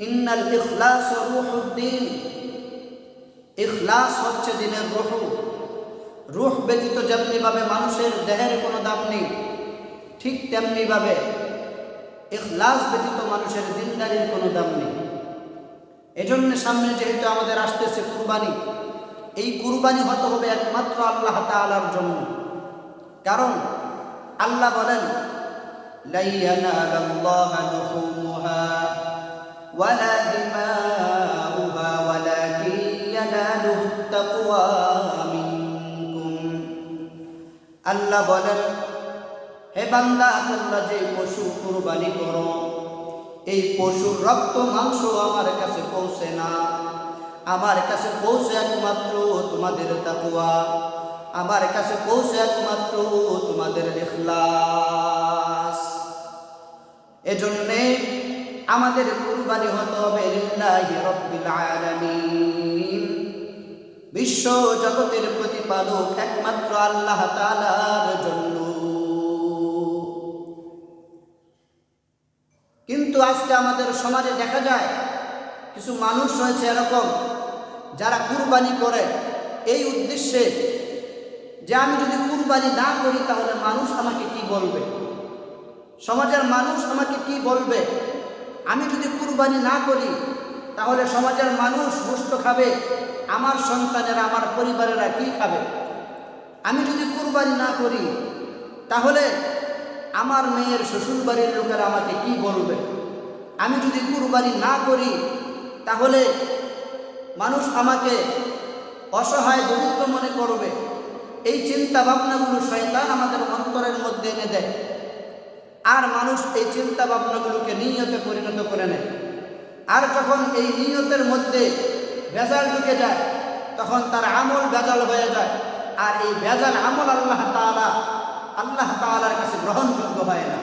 ইন্নাল ইখলাস রুহুদ্দিন। ইখলাস হচ্ছে দিনের রুহ। রুহ ব্যতীত যেমনিভাবে মানুষের দেহের কোনো দাম নেই, ঠিক তেমনিভাবে ইখলাস ব্যতীত মানুষের দিনদারির কোনো দাম নেই। এজন্য সামনে যেহেতু আমাদের আসতেছে কুরবানি, এই কুরবানি হতে হবে একমাত্র আল্লাহ তাআলার জন্য। কারণ আল্লাহ বলেন লাই ইয়ানালাল্লাহা লুহুমুহা ওয়ালা দিমাউহা ওয়ালাকিন ইয়ানালুহুত তাকওয়া মিনকুম আল্লাহ বলেন, হে বান্দা, তোমরা যে পশু কুরবানি করো, এই পশুর রক্ত, মাংস আমার কাছে পৌঁছে না। আমার কাছে পৌঁছে একমাত্র তোমাদের তাকুয়া আমার কাছে পৌঁছে একমাত্র তোমাদের ইখলাস। এজন্যে আমাদের কুরবানি হতে হবে লিল্লাহি আলামিন। বিশ্ব জগতের প্রতিপালক একমাত্র আল্লাহ তাআলার জন্য। কিন্তু আজকে আমাদের সমাজে দেখা যায়, কিছু মানুষ রয়েছে এরকম, যারা কুরবানি করে। এই উদ্দেশ্যে যে আমি যদি কুরবানি না করি, তাহলে মানুষ আমাকে কি বলবে? সমাজের মানুষ আমাকে কি বলবে? আমি যদি কুরবানি না করি, তাহলে সমাজের মানুষ সুস্থ খাবে। আমার সন্তানেরা, আমার পরিবারেরা কি খাবে? আমি যদি কুরবানি না করি, তাহলে আমার মেয়ের শ্বশুর বাড়ির লোকেরা আমাকে কি বলবে? আমি যদি কুরবানি না করি, তাহলে মানুষ আমাকে অসহায়, দরিদ্র মনে করবে। এই চিন্তা ভাবনাগুলো শয়তান আমাদের অন্তরের মধ্যে এনে দেয়। আর মানুষ এই চিন্তা ভাবনাগুলোকে নিয়তে পরিণত করে নেয়। আর যখন এই নিয়তের মধ্যে ভেজাল ঢুকে যায়, তখন তার আমল ভেজাল হয়ে যায়। আর এই ভেজাল আমল আল্লাহ তালা আল্লাহ তালার কাছে গ্রহণযোগ্য হয় না।